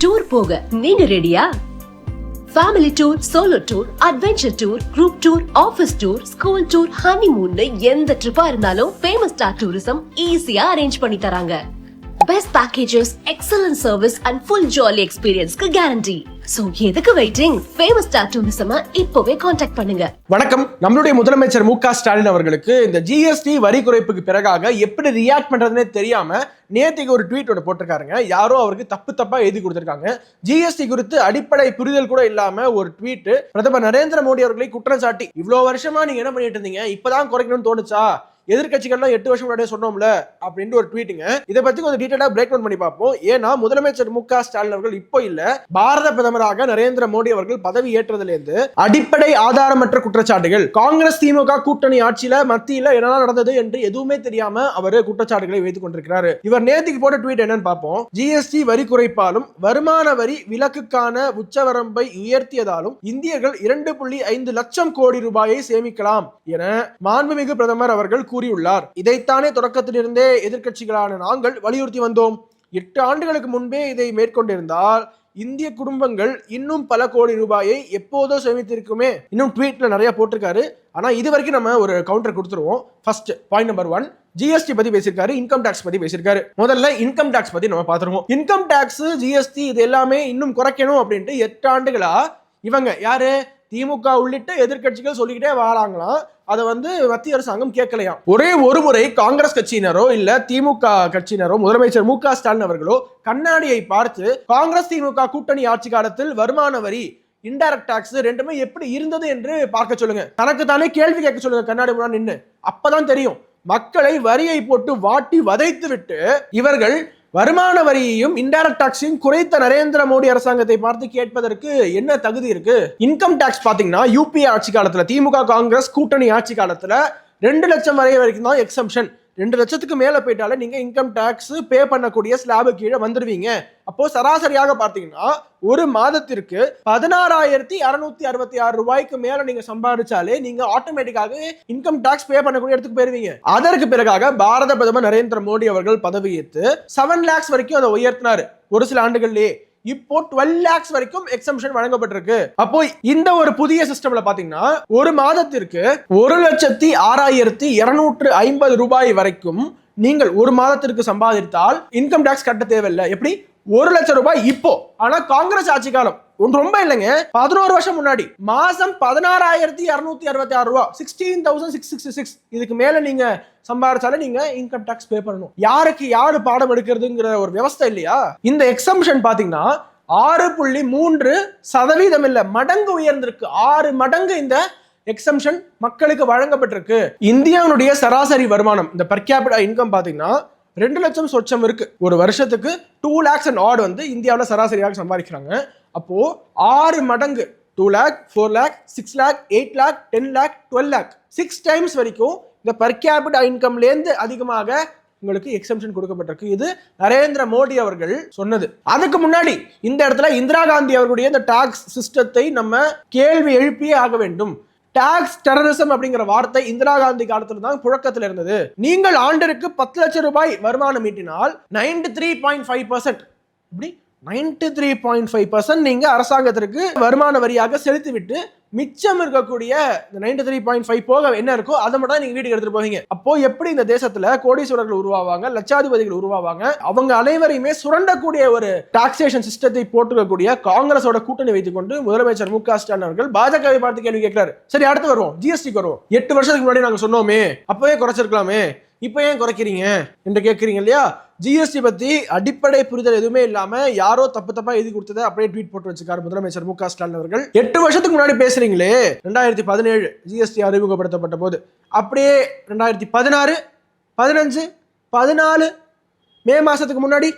Tour போக நீங்க ரெடியா family tour solo tour adventure tour group tour office tour school tour honeymoon எந்த ட்ரிப்பா இருந்தாலும் ஃபேமஸ் ஸ்டார் டூரிசம் ஈஸியா அரேஞ்ச் பண்ணி தராங்க. Best packages excellent service and full jolly எக்ஸ்பீரியன்ஸ்க்கு guarantee so எதுக்கு வெயிட்டிங் ஃபேமஸ் ஸ்டார் டூரிசம் இப்போவே காண்டாக்ட் பண்ணுங்க. வணக்கம். நம்மளுடைய முதலமைச்சர் மு ஸ்டாலின் அவர்களுக்கு இந்த ஜிஎஸ்டி வரி குறைப்புக்கு பிறகாக எப்படி ரியாக்ட் பண்றதுனே தெரியாம நேத்திக்கு ஒரு ட்வீட் ஒன்று போட்டிருக்காருங்க. யாரோ அவருக்கு தப்பு தப்பா எழுதி கொடுத்துருக்காங்க. ஜிஎஸ்டி குறித்து அடிப்படை புரிதல் கூட இல்லாம ஒரு ட்வீட் பிரதமர் நரேந்திர மோடி அவர்களை குற்றம் சாட்டி இவ்வளவு வருஷமா நீங்க என்ன பண்ணிட்டு இருந்தீங்க? இப்பதான் குறைக்கணும்னு தோணுச்சா? எதிர்கட்சிகள்லாம் எட்டு வருஷம் முன்னாடியே சொன்னோம்ல அப்படின்ட்டு ஒரு ட்வீட்டுங்க இதை பத்தி கொஞ்சம் டீட்டெயிலாக பிரேக் டவுன் பண்ணி பார்ப்போம். ஏன்னா முதலமைச்சர் மு க ஸ்டாலின் அவர்கள் இப்போ இல்ல. பாரத பிரதமராக நரேந்திர மோடி அவர்கள் பதவி ஏற்றதுலேருந்து அடிப்படை ஆதாரமற்ற குற்றச்சாட்டுகள். காங்கிரஸ் திமுக கூட்டணி ஆட்சியில மத்தியில என்னெல்லாம் நடந்தது என்று எதுவுமே தெரியாம அவர் குற்றச்சாட்டுகளை வைத்துக் கொண்டிருக்கிறாரு. இவர் நேத்துக்கு போட்ட ட்வீட் என்னன்னு பார்ப்போம். ஜிஎஸ்டி வரி குறைப்பாலும் வருமான வரி விலக்குக்கான உச்சவரம்பை உயர்த்தியதாலும் இந்தியர்கள் இரண்டு புள்ளி ஐந்து லட்சம் கோடி ரூபாயை சேமிக்கலாம் என மாண்புமிகு பிரதமர் அவர்கள் கூறியுள்ளார். இதைத்தானே தொடக்கத்திலிருந்தே எதிர்க்கட்சிகளான நாங்கள் வலியுறுத்தி வந்தோம். எட்டு ஆண்டுகளுக்கு முன்பே இதை மேற்கொண்டிருந்தால் இந்திய குடும்பங்கள் இன்னும் பல கோடி ரூபாயை எப்போதோ சேமித்திருக்குமே. இன்னும் ட்வீட்ல நிறைய போட்டிருக்காரு. ஆனா இது வரைக்கும் நம்ம ஒரு கவுண்டர் கொடுத்துருவோம். First point number one GST பத்தி பேசியிருக்காரு இன்கம் டாக்ஸ் பத்தி பேசியிருக்காரு. முதல்ல இன்கம் டாக்ஸ் பத்தி நம்ம பார்த்துருவோம். இன்கம் டாக்ஸ் ஜிஎஸ்டி இது எல்லாமே இன்னும் குறைக்கணும் அப்படின்ட்டு எட்டு ஆண்டுகளா இவங்க யாரு? திமுக உள்ளிட்ட எதிர்க்கட்சிகள் சொல்லிக்கிட்டே வராங்களாம். அதை வந்து மத்திய அரசாங்கம் கேட்கலையாம். ஒரே ஒரு முறை காங்கிரஸ் கட்சியினரோ இல்ல திமுக கட்சியினரோ முதலமைச்சர் மு க ஸ்டாலின் அவர்களோ கண்ணாடியை பார்த்து காங்கிரஸ் திமுக கூட்டணி ஆட்சி காலத்தில் வருமான வரி இன்டைரக்ட் டாக்ஸ் ரெண்டுமே எப்படி இருந்தது என்று பார்க்க சொல்லுங்க. தனக்கு தானே கேள்வி கேட்க சொல்லுங்க கண்ணாடி முன்னாடி நின்று அப்பதான் தெரியும். மக்களை வரியை போட்டு வாட்டி வதைத்து விட்டு இவர்கள் வருமான வரியையும் இன்டைரக்ட் டாக்ஸையும் குறைத்த நரேந்திர மோடி அரசாங்கத்தை பார்த்து கேட்பதற்கு என்ன தகுதி இருக்கு? இன்கம் டாக்ஸ் பாத்தீங்கன்னா யூபிஏ ஆட்சி காலத்துல திமுக காங்கிரஸ் கூட்டணி ஆட்சி காலத்துல ரெண்டு லட்சம் வரை வரைக்கும் தான் எக்ஸம்ஷன் ரெண்டு லட்சத்துக்கு மேலே போயிட்டாலே நீங்கள் இன்கம் டேக்ஸ் பே பண்ணக்கூடிய ஸ்லாபு கீழே வந்துடுவீங்க அப்போது சராசரியாக பார்த்தீங்கன்னா ஒரு மாதத்திற்கு பதினாறாயிரத்தி அறுநூத்தி அறுபத்தி ஆறு ரூபாய்க்கு மேல நீங்க சம்பாதிச்சாலே நீங்க ஆட்டோமேட்டிக்காக இன்கம் டாக்ஸ் பே பண்ணக்கூடிய இடத்துக்கு போயிருவீங்க. அதற்கு பிறகாக பாரத பிரதமர் நரேந்திர மோடி அவர்கள் பதவியேற்று செவன் லேக்ஸ் வரைக்கும் அதை உயர்த்தினாரு. ஒரு சில ஆண்டுகள்லயே. இப்போ டுவெல் லேக்ஸ் வரைக்கும் எக்ஸம்ஷன் வழங்கப்பட்டிருக்கு. அப்போ இந்த ஒரு புதிய சிஸ்டம்ல பாத்தீங்கன்னா ஒரு மாதத்திற்கு ஒரு லட்சத்தி ஆறாயிரத்தி இருநூற்று ஐம்பது ரூபாய் வரைக்கும் நீங்கள் ஒரு மாதத்திற்கு சம்பாதித்தால் இன்கம் டேக்ஸ் கட்ட தேவையில்லை. எப்படி? ஒரு லட்சம் ரூபாய் இப்போ. ஆனா காங்கிரஸ் ஆட்சி காலம். ஒன்று ரொம்ப இல்லைங்க. பதினோரு வருஷம் முன்னாடி. மாசம் பதினாறாயிரத்தி இரநூத்தி அறுபத்தி ஆறு ரூபா. Sixteen thousand six sixty six இதுக்கு மேல நீங்க சம்பாதிச்சாலே நீங்க இன்கம் டாக்ஸ் பே பண்ணணும். யாருக்கு யாரு பாடம் எடுக்கிறதுங்கிற ஒரு வியவஸ்தை இல்லையா? இந்த எக்ஸம்ஷன் பாத்தீங்கன்னா ஆறு புள்ளி மூன்று சதவீதம் இல்ல மடங்கு உயர்ந்திருக்கு. ஆறு மடங்கு இந்த எக்ஸம்ஷன் மக்களுக்கு வழங்கப்பட்டிருக்கு. இந்தியாவுடைய சராசரி வருமானம் இந்த per இன்கம் பாத்தீங்கன்னா ரெண்டு லட்சம் சொச்சம் இருக்கு. ஒரு வருஷத்துக்கு டூ லேக்ஸ் அண்ட் ஆட் வந்து இந்தியாவில் சராசரியாக சம்பாதிக்கிறாங்க. அப்போ ஆறு மடங்கு two lakh four lakh six lakh eight lakh ten lakh twelve lakh six times வரைக்கும் இந்த பர் capita இன்கம்லேருந்து அதிகமாக உங்களுக்கு எக்ஸம்ஷன் கொடுக்கப்பட்டிருக்கு. இது நரேந்திர மோடி அவர்கள் சொன்னது. அதுக்கு முன்னாடி இந்த இடத்துல இந்திரா காந்தி அவர்களுடைய இந்த டாக்ஸ் சிஸ்டத்தை நம்ம கேள்வி எழுப்பியே ஆக வேண்டும். டாக்ஸ் டெரரிசம் அப்படிங்கிற வார்த்தை இந்திரா காந்தி காலத்துல தான் புழக்கத்தில் இருந்தது. நீங்கள் ஆண்டிற்கு பத்து லட்சம் ரூபாய் வருமானம் ஈட்டினால் ninety three point five percent இப்படி ninety three point five percent நீங்கள் அரசாங்கத்திற்கு வருமான வரியாக செலுத்திவிட்டு மிச்சம் இருக்கக்கூடிய இந்த நைன்டி த்ரீ பாயிண்ட் ஃபைவ் போக என்ன இருக்கோ அதை மட்டும் தான் நீங்க வீட்டுக்கு எடுத்துட்டு போவீங்க. அப்போ எப்படி இந்த தேசத்துல கோடீஸ்வரர்கள் உருவாவாங்க லட்சாதிபதிகள் உருவாவாங்க? அவங்க அனைவரையுமே சுரண்டக்கூடிய ஒரு டாக்ஸேஷன் சிஸ்டத்தை போட்டுக்கக்கூடிய காங்கிரஸோட கூட்டணி வைத்துக் கொண்டு முதலமைச்சர் மு க ஸ்டாலின் அவர்கள் பாஜகவை பார்த்து கேள்வி கேட்கிறாரு. சரி அடுத்து வருவோம். ஜிஎஸ்டிக்கு வருவோம். எட்டு வருஷத்துக்கு முன்னாடி நாங்க சொன்னோமே. அப்பவே குறைச்சிருக்கலாமே. இப்போ ஏன் குறைக்கிறீங்க? என்று கேட்குறீங்க இல்லையா? ஜிஎஸ்டி பற்றி அடிப்படை புரிதல் எதுவுமே இல்லாமல் யாரோ தப்பு தப்பாக எழுதி கொடுத்ததை அப்படியே ட்வீட் போட்டு வச்சிருக்காரு முதலமைச்சர் மு க ஸ்டாலின் அவர்கள். எட்டு வருஷத்துக்கு முன்னாடி பேசுறீங்களே ரெண்டாயிரத்தி பதினேழு ஜிஎஸ்டி அறிமுகப்படுத்தப்பட்ட போது. அப்படியே ரெண்டாயிரத்தி பதினாறு பதினஞ்சு பதினாலு மே மாதத்துக்கு முன்னாடி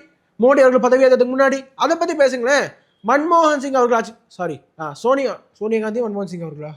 மோடி அவர்கள் பதவி ஏற்றதுக்கு முன்னாடி அதை பற்றி பேசுங்களேன். மன்மோகன் சிங் அவர்கள் ஆட்சி சாரி சோனியா சோனியா காந்தி மன்மோகன் சிங் அவர்களா?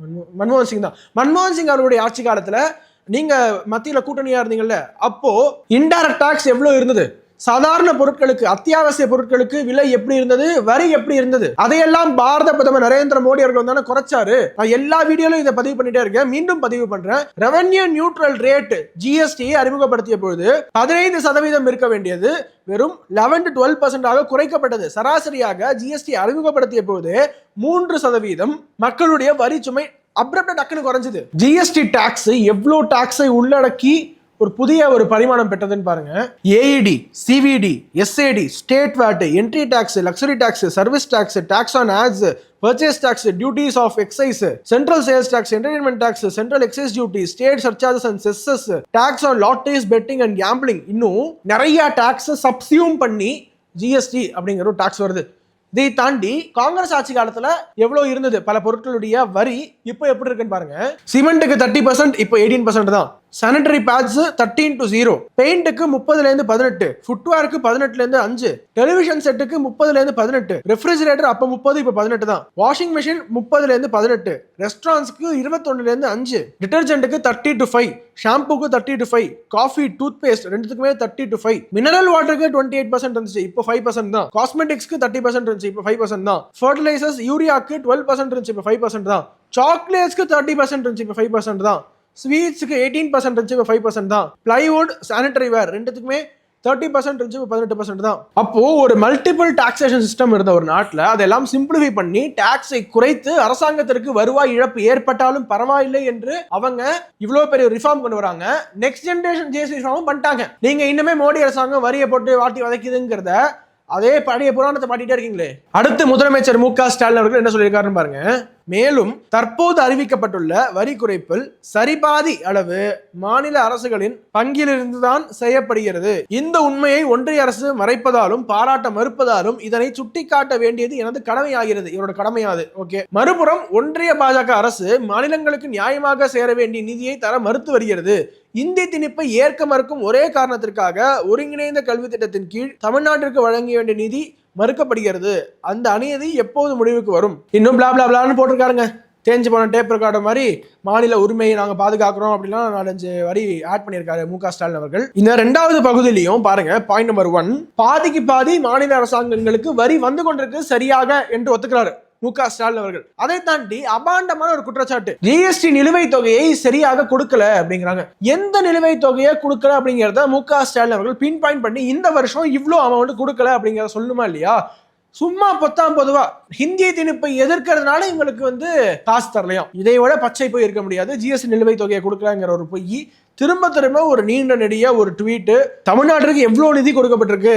மன்மோ மன்மோகன் சிங் தான். மன்மோகன் சிங் அவர்களுடைய ஆட்சி காலத்தில் நீங்க மத்தியில கூட்டணியா இருந்தீங்கல்ல அப்போ இன்டைரக்ட் டாக்ஸ் எவ்வளவு இருந்தது? சாதாரண பொருட்களுக்கு அத்தியாவசிய பொருட்களுக்கு விலை எப்படி இருந்தது? வரி எப்படி இருந்தது? அதையெல்லாம் பாரத பிரதமர் நரேந்திர மோடி அவர்கள் தானே குறைச்சாரு. நான் எல்லா வீடியோலையும் இதை பதிவு பண்ணிட்டே இருக்கேன். மீண்டும் பதிவு பண்றேன். ரெவன்யூ நியூட்ரல் ரேட் ஜிஎஸ்டி அறிமுகப்படுத்திய பொழுது பதினைந்து சதவீதம் இருக்க வேண்டியது. வெறும் லெவன் டு டுவெல் பர்சன்டாக குறைக்கப்பட்டது. சராசரியாக ஜிஎஸ்டி அறிமுகப்படுத்திய போது மூன்று சதவீதம் மக்களுடைய வரி சுமை அப்ரப்டா டக்குன்னு குறைஞ்சது. ஜிஎஸ்டி டாக்ஸ் எவ்வளோ டாக்ஸை உள்ளடக்கி ஒரு புதிய ஒரு பரிமாணம் பெற்றதுன்னு பாருங்க. AED CVD SAD state VAT entry tax luxury tax service tax tax on ads purchase tax duties of excise central sales tax entertainment tax central excise duty state surcharges and cesses tax on lotteries betting and gambling இன்னும் நிறைய tax subsume பண்ணி GST அப்படிங்கிற ஒரு tax வருது. இதை தாண்டி காங்கிரஸ் ஆட்சி காலத்துல எவ்வளவு இருந்தது? பல பொருட்களுடைய வரி இப்போ எப்படி இருக்குன்னு பாருங்க. சிமெண்ட்டுக்கு தேர்ட்டி பர்சன்ட் இப்போ எயிட்டீன் பர்சன்ட் தான். Sanitary pads thirteen to zero பெயிண்ட்டுக்கு முப்பதுலேருந்து பதினெட்டு. ஃபுட்வேருக்கு பதினெட்டுலேருந்து அஞ்சு. டெலிவிஷன் செட்டுக்கு முப்பதுலேருந்து பதினெட்டு. ரெஃப்ரிஜரேட்டர் அப்போ முப்பது இப்போ பதினெட்டு தான். வாஷிங் மிஷின் முப்பதுலேருந்து பதினெட்டு. ரெஸ்டாரண்ட்ஸ்க்கு இருபத்தொன்னுலேருந்து அஞ்சு. டிட்டர்ஜென்ட்டுக்கு thirty to five ஷாம்புக்கு thirty to five coffee toothpaste ரெண்டுத்துக்குமே தேர்ட்டி டு ஃபைவ் மினரல் வாட்டருக்கு டுவெண்ட்டி எயிட் பர்சன்ட் இருந்துச்சு. இப்போ ஃபைவ் பர்சன்ட் தான். காஸ்மெட்டிக்ஸ்க்கு தேர்ட்டி பர்சன்ட் இருந்துச்சு. இப்போ ஃபைவ் பர்சன்ட் தான். ஃபர்டிலைசர்ஸ் யூரியாக்கு டுவெல் பர்சன்ட் இருந்துச்சு. இப்போ ஃபைவ் பர்சன்ட் தான். சாக்லேட்ஸ்க்கு தேர்ட்டி பர்சன்ட் இருந்துச்சு. இப்போ ஃபைவ் பர்சன்ட் தான். ஸ்வீட்ஸுக்கு எயிட்டீன் பர்சன்ட் இருந்துச்சு இப்போ ஃபைவ் பர்சன்ட் தான். பிளைவுட் சானிட்டரி வேர் ரெண்டுத்துக்குமே தேர்ட்டி பர்சன்ட் இருந்துச்சு இப்போ பதினெட்டு பர்சன்ட் தான். அப்போது ஒரு மல்டிபிள் டாக்ஸேஷன் சிஸ்டம் இருந்த ஒரு நாட்டில் அதெல்லாம் சிம்பிளிஃபை பண்ணி டாக்ஸை குறைத்து அரசாங்கத்திற்கு வருவாய் இழப்பு ஏற்பட்டாலும் பரவாயில்லை என்று அவங்க இவ்வளோ பெரிய ரிஃபார்ம் கொண்டு வராங்க. நெக்ஸ்ட் ஜென்ரேஷன் ஜிஎஸ்டி ரிஃபார்மும் பண்ணிட்டாங்க. நீங்கள் இன்னுமே மோடி அரசாங்கம் வரியை போட்டு வாட்டி வதைக்குதுங்கிறத அதே பழைய புராணத்தை மாட்டிகிட்டே இருக்கீங்களே. அடுத்து முதலமைச்சர் மு க ஸ்டாலின் அவர்கள் என்ன சொல்லியிருக்காருன்னு பாருங்க. மேலும் தற்போது அறிவிக்கப்பட்டுள்ள வரி குறைப்பில் சரிபாதி அளவு மாநில அரசுகளின் பங்கிலிருந்து தான் செய்யப்படுகிறது. இந்த உண்மையை ஒன்றிய அரசு மறைப்பதாலும் பாராட்ட மறுப்பதாலும் இதனை சுட்டிக்காட்ட வேண்டியது எனது கடமையாகிறது. இவரோட கடமையாது ஓகே மறுபுறம் ஒன்றிய பாஜக அரசு மாநிலங்களுக்கு நியாயமாக சேர வேண்டிய நிதியை தர மறுத்து வருகிறது. இந்தி திணிப்பை ஏற்க மறுக்கும் ஒரே காரணத்திற்காக ஒருங்கிணைந்த கல்வி திட்டத்தின் கீழ் தமிழ்நாட்டிற்கு வழங்க வேண்டிய நிதி மறுக்கப்படுகிறது. அந்த அநீதி எப்போது முடிவுக்கு வரும்? இன்னும் பிளா பிளா பிளான்னு போட்டிருக்காருங்க தேஞ்சு போன டேப் ரெக்கார்டு மாதிரி மாநில உரிமையை நாங்கள் பாதுகாக்கிறோம் அப்படின்னா நாலஞ்சு வரி ஆட் பண்ணியிருக்காரு மு க ஸ்டாலின் அவர்கள். இந்த ரெண்டாவது பகுதியிலையும் பாருங்க பாயிண்ட் நம்பர் ஒன் பாதிக்கு பாதி மாநில அரசாங்கங்களுக்கு வரி வந்து கொண்டிருக்கு சரியாக என்று ஒத்துக்கிறாரு. மு க ஸ்டாலின் அவர்கள். அதை தாண்டி அபாண்டமான ஒரு குற்றச்சாட்டு. ஜிஎஸ்டி நிலுவைத் தொகையை சரியாக கொடுக்கல அப்படிங்கிறாங்க. எந்த நிலுவைத் தொகையை கொடுக்கல அப்படிங்கிறத மு க ஸ்டாலின் அவர்கள் பின் பாயிண்ட் பண்ணி இந்த வருஷம் இவ்வளோ அமௌண்ட் கொடுக்கல அப்படிங்கிறத சொல்லணுமா இல்லையா? சும்மா பொத்தாம் பொதுவா. ஹிந்தி திணிப்பை எதிர்க்கிறதுனால இவங்களுக்கு வந்து காசு தரலையும். இதை விட பச்சை போய் இருக்க முடியாது. ஜிஎஸ்டி நிலுவைத் தொகையை கொடுக்கலாங்கிற ஒரு பொய். திரும்ப திரும்ப ஒரு நீண்ட நெடிய ஒரு ட்வீட்டு தமிழ்நாட்டிற்கு எவ்வளோ நிதி கொடுக்கப்பட்டிருக்கு?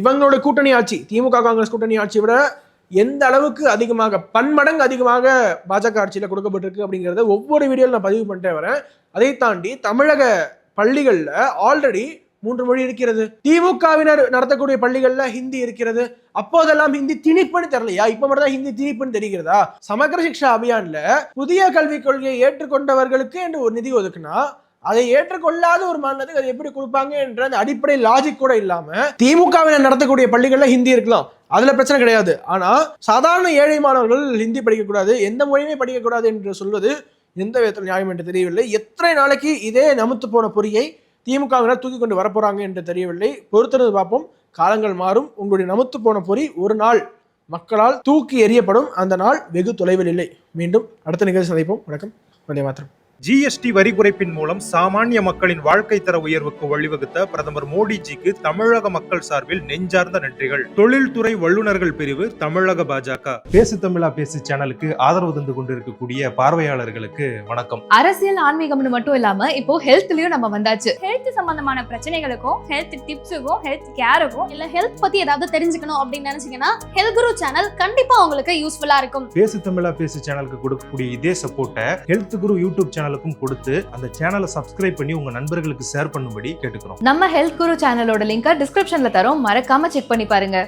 இவங்களோட கூட்டணி ஆட்சி திமுக காங்கிரஸ் கூட்டணி ஆட்சியை விட எந்த அளவுக்கு அதிகமாக பன்மடங்கு அதிகமாக பாஜக ஆட்சியில் கொடுக்கப்பட்டிருக்கு அப்படிங்கிறத ஒவ்வொரு வீடியோவில் நான் பதிவு பண்ணிட்டே வரேன். அதை தாண்டி தமிழக பள்ளிகளில் ஆல்ரெடி மூன்று மொழி இருக்கிறது. திமுகவினர் நடத்தக்கூடிய பள்ளிகள்ல ஹிந்தி இருக்கிறது. அப்போதெல்லாம் ஹிந்தி திணிப்புன்னு தெரியலையா? இப்ப மட்டும் தான் ஹிந்தி திணிப்புன்னு தெரிகிறதா? சமகர சிக்ஷா அபியான்ல புதிய கல்விக் கொள்கையை ஏற்றுக்கொண்டவர்களுக்கு என்று ஒரு நிதி ஒதுக்குனா அதை ஏற்றுக்கொள்ளாத ஒரு மாநிலத்துக்கு அதை எப்படி கொடுப்பாங்க என்ற அந்த அடிப்படை லாஜிக் கூட இல்லாம திமுகவினர் நடத்தக்கூடிய பள்ளிகள்ல ஹிந்தி இருக்கலாம். அதில் பிரச்சனை கிடையாது. ஆனால் சாதாரண ஏழை மாணவர்கள் ஹிந்தி படிக்கக்கூடாது எந்த மொழியுமே படிக்கக்கூடாது என்று சொல்வது எந்த விதத்தில் நியாயம் என்று தெரியவில்லை. எத்தனை நாளைக்கு இதே நமுத்து போன பொறியை திமுகவினர் தூக்கி கொண்டு வரப்போகிறாங்க என்று தெரியவில்லை. பொறுத்திருந்து பார்ப்போம். காலங்கள் மாறும். உங்களுடைய நமுத்து போன பொறி ஒரு நாள் மக்களால் தூக்கி எறியப்படும். அந்த நாள் வெகு தொலைவில் இல்லை. மீண்டும் அடுத்த நிகழ்ச்சி சந்திப்போம். வணக்கம். வந்தே மாத்திரம் ஜிஎஸ்டி வரி குறைப்பின் மூலம் சாமானிய மக்களின் வாழ்க்கை தர உயர்வுக்கு வழிவகுத்த பிரதமர் மோடிஜிக்கு தமிழக மக்கள் சார்பில் நெஞ்சார்ந்த நன்றிகள். தொழில்துறை வல்லுநர்கள் பிரிவு தமிழக பாஜக. பேசு தமிழா பேசு சேனலுக்கு ஆதரவு தந்து கொண்டிருக்கக்கூடிய பார்வையாளர்களுக்கு வணக்கம். அரசியல் ஆன்மீகம்னு மட்டும் இல்லாம இப்போ ஹெல்த்லயும் நம்ம வந்தாச்சு. ஹெல்த் சம்பந்தமான பிரச்சனைகளுக்கும் ஹெல்த் டிப்ஸுக்கும் ஹெல்த் கேருக்கும் இல்ல ஹெல்த் பத்தி ஏதாவது தெரிஞ்சுக்கணும் அப்படின்னு நினைச்சீங்கன்னா ஹெல்த் குரு சேனல் கண்டிப்பா உங்களுக்கு யூஸ்ஃபுல்லா இருக்கும். பேசு தமிழா பேசு சேனலுக்கு கொடுக்கக்கூடிய இதே சப்போர்ட்டை ஹெல்த் குரு யூடியூப் சேனலுக்கும் கொடுத்து அந்த சேனலை சப்ஸ்கிரைப் பண்ணி உங்க நண்பர்களுக்கு ஷேர் பண்ணும்படி கேட்டுக்கிறோம். நம்ம ஹெல்த் குரு சேனலோட லிங்கை டிஸ்கிரிப்ஷன்ல தரோம். மறக்காம செக் பண்ணி பாருங்க.